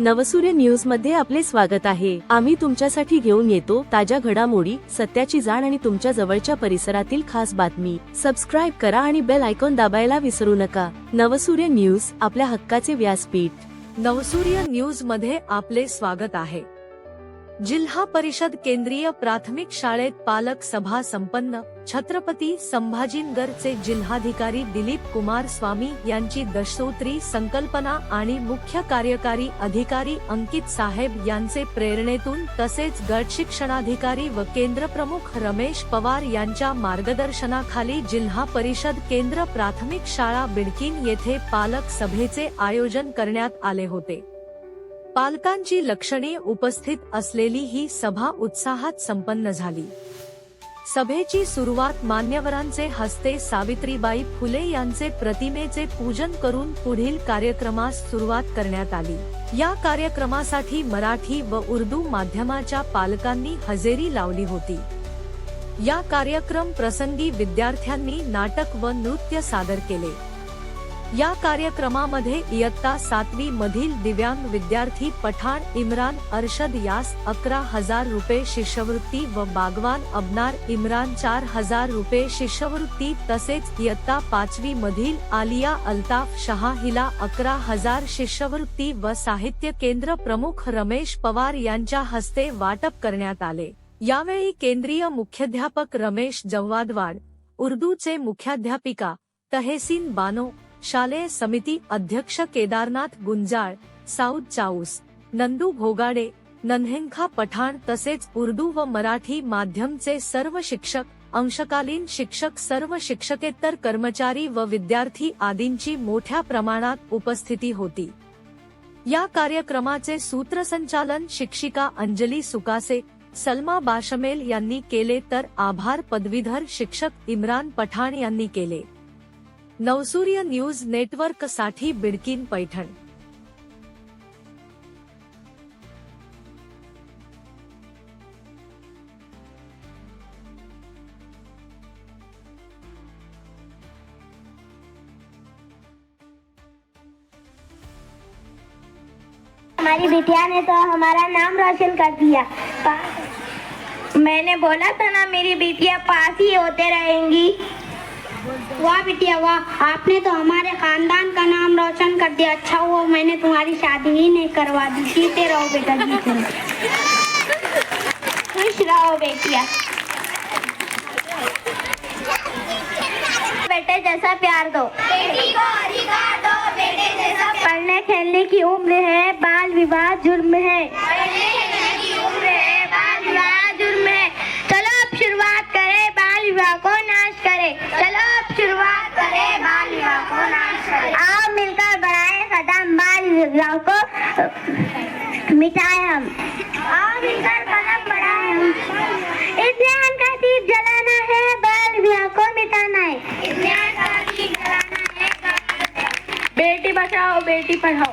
नवसूर्य न्यूजमध्ये आपले स्वागत आहे. आम्ही तुमच्यासाठी घेऊन येतो ताज्या घडामोडी सत्याची जाण आणि तुमच्या जवळच्या परिसरातील खास बातमी. सबस्क्राईब करा आणि बेल आयकॉन दाबायला विसरू नका. नवसूर्य न्यूज आपल्या हक्काचे व्यासपीठ. नवसूर्य न्यूजमध्ये आपले स्वागत आहे. जिल्हा परिषद केंद्रीय प्राथमिक शाळेत पालक सभा संपन्न. छत्रपती संभाजीनगरचे जिल्हाधिकारी दिलीप कुमार स्वामी यांची दशसूत्री संकल्पना आणि मुख्य कार्यकारी अधिकारी अंकित साहेब यांचे प्रेरणेतून तसेच गट शिक्षणाधिकारी व केंद्रप्रमुख रमेश पवार यांच्या मार्गदर्शनाखाली जिल्हा परिषद केंद्र प्राथमिक शाळा बिडकीन येथे पालक सभेचे आयोजन करण्यात आले होते. पालकांची लक्षणे उपस्थित असलेली ही सभा उत्साहात संपन्न झाली. सभेची सुरुवात मान्यवरांचे हस्ते सावित्रीबाई फुले यांचे प्रतिमेचे पूजन करून पुढील कार्यक्रमास सुरुवात करण्यात आली. या कार्यक्रमासाठी मराठी व उर्दू माध्यमाच्या पालकांनी हजेरी लावली होती. या कार्यक्रम प्रसंगी विद्यार्थ्यांनी नाटक व नृत्य सादर केले. या कार्यक्रमामध्ये इयत्ता सातवी मधील दिव्यांग विद्यार्थी पठाण इम्रान अरशद यास अकरा हजार रुपये शिष्यवृत्ती व बागवान अबनार इम्रान चार हजार रुपये शिष्यवृत्ती तसेच इयत्ता पाचवी मधील आलिया अल्ताफ शहा हिला अकरा हजार शिष्यवृत्ती व साहित्य केंद्र प्रमुख रमेश पवार यांच्या हस्ते वाटप करण्यात आले. यावेळी केंद्रीय मुख्याध्यापक रमेश जव्वादवाड उर्दूचे मुख्याध्यापिका तहेसीन बानो शालेय समिती अध्यक्ष केदारनाथ गुंजाळ साऊद चाऊस नंदू भोगाडे नन्हेंखा पठाण तसेच उर्दू व मराठी माध्यमचे सर्व शिक्षक अंशकालीन शिक्षक सर्व शिक्षकेतर कर्मचारी व विद्यार्थी आदींची मोठ्या प्रमाणात उपस्थिती होती. या कार्यक्रमाचे सूत्रसंचालन शिक्षिका अंजली सुकासे सलमा बाशमेल यांनी केले तर आभार पदवीधर शिक्षक इम्रान पठाण यांनी केले. नवसूर्य न्यूज़ नेटवर्क साठी बिडकीन पैठण. हमारी बिटिया ने तो हमारा नाम रोशन कर दिया। मैंने बोला था ना, मेरी बिटिया पास ही होते रहेंगी। वाह बिटिया, वाह। आपने तो हमारे खानदान का नाम रोशन कर दिया। अच्छा हुआ, मैंने तुम्हारी शादी ही नहीं करवा दी। जीते रहो बेटा, जीते खुश रहो बेटिया। बेटे जैसा प्यार दो। बेटी को अधिकार दो बेटे जैसा पढ़ने खेलने की उम्र है, बाल विवाह जुर्म है। चलो अब शुरुआत करें, बाल विवाह को करें चलो अब शुरुआत करें बाल विवाह को नाश करें आओ मिलकर बढ़ाएँ कदम बाल विवाह को। मिटाएँ हम। आओ मिलकर कदम बढ़ाएँ हम। इस ज्ञान का दीप जलाना है बाल विवाह को मिटाना है। इस ज्ञान का दीप जलाना है बेटी बचाओ बेटी पढ़ाओ।